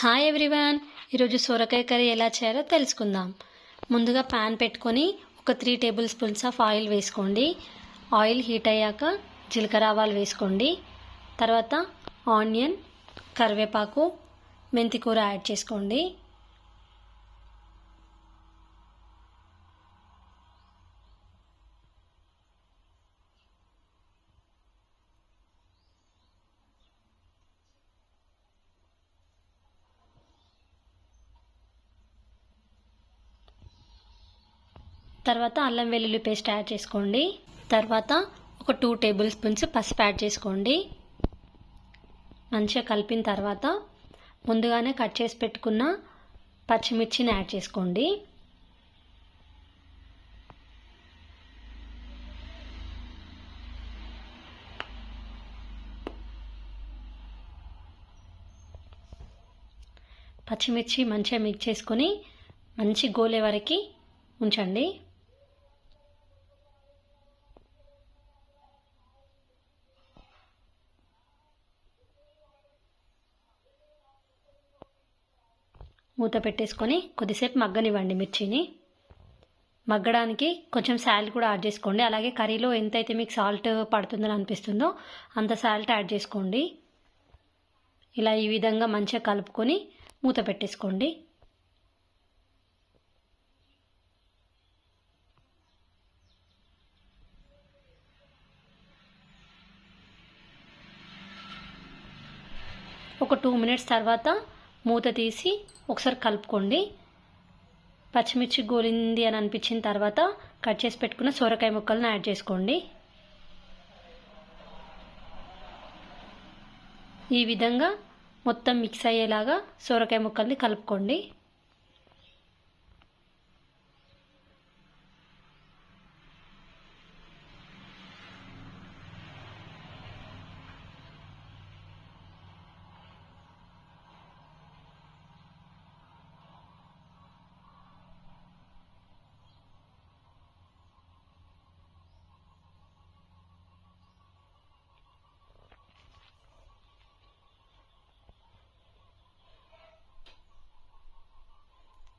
Hi everyone ఈరోజు సొరకాయ curry ఎలా చేయాలో తెలుసుకుందాం. ముందుగా ప్యాన్ పెట్టుకొని ఒక three table spoons of oil వేసుకోండి. ఆయిల్ హీట్ అయ్యాక జీలకర్ర ఆవాలు వేసుకోండి. తర్వాత ఆనియన్ కరివేపాకు మెంతికూర యాడ్ చేసుకోండి. తర్వాత అల్లం వెల్లుల్లి పేస్ట్ యాడ్ చేసుకోండి. తర్వాత ఒక టూ టేబుల్ స్పూన్స్ పసుపు యాడ్ చేసుకోండి. మంచిగా కలిపిన తర్వాత ముందుగానే కట్ చేసి పెట్టుకున్న పచ్చిమిర్చిని యాడ్ చేసుకోండి. పచ్చిమిర్చి మంచిగా మిక్స్ చేసుకొని మంచి గోలే వరకు ఉంచండి. మూత పెట్టేసుకొని కొద్దిసేపు మగ్గనివ్వండి మిర్చిని. మగ్గడానికి కొంచెం సాల్ట్ కూడా యాడ్ చేసుకోండి. అలాగే కర్రీలో ఎంతైతే మీకు సాల్ట్ పడుతుందని అనిపిస్తుందో అంత సాల్ట్ యాడ్ చేసుకోండి. ఇలా ఈ విధంగా మంచిగా కలుపుకొని మూత పెట్టేసుకోండి. ఒక టూ మినిట్స్ తర్వాత మూత తీసి ఒకసారి కలుపుకోండి. పచ్చిమిర్చి గోలింది అని అనిపించిన తర్వాత కట్ చేసి పెట్టుకున్న సొరకాయ ముక్కలను యాడ్ చేసుకోండి. ఈ విధంగా మొత్తం మిక్స్ అయ్యేలాగా సొరకాయ ముక్కల్ని కలుపుకోండి.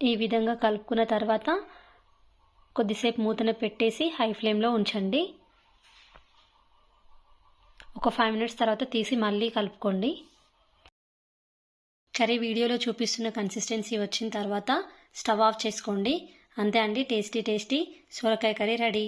ఈ విధంగా కలుపుకున్న తర్వాత కొద్దిసేపు మూతను పెట్టేసి హై ఫ్లేమ్లో ఉంచండి. ఒక ఫైవ్ మినిట్స్ తర్వాత తీసి మళ్ళీ కలుపుకోండి. కర్రీ వీడియోలో చూపిస్తున్న కన్సిస్టెన్సీ వచ్చిన తర్వాత స్టవ్ ఆఫ్ చేసుకోండి. అంతే అండి టేస్టీ టేస్టీ సొరకాయ కర్రీ రెడీ.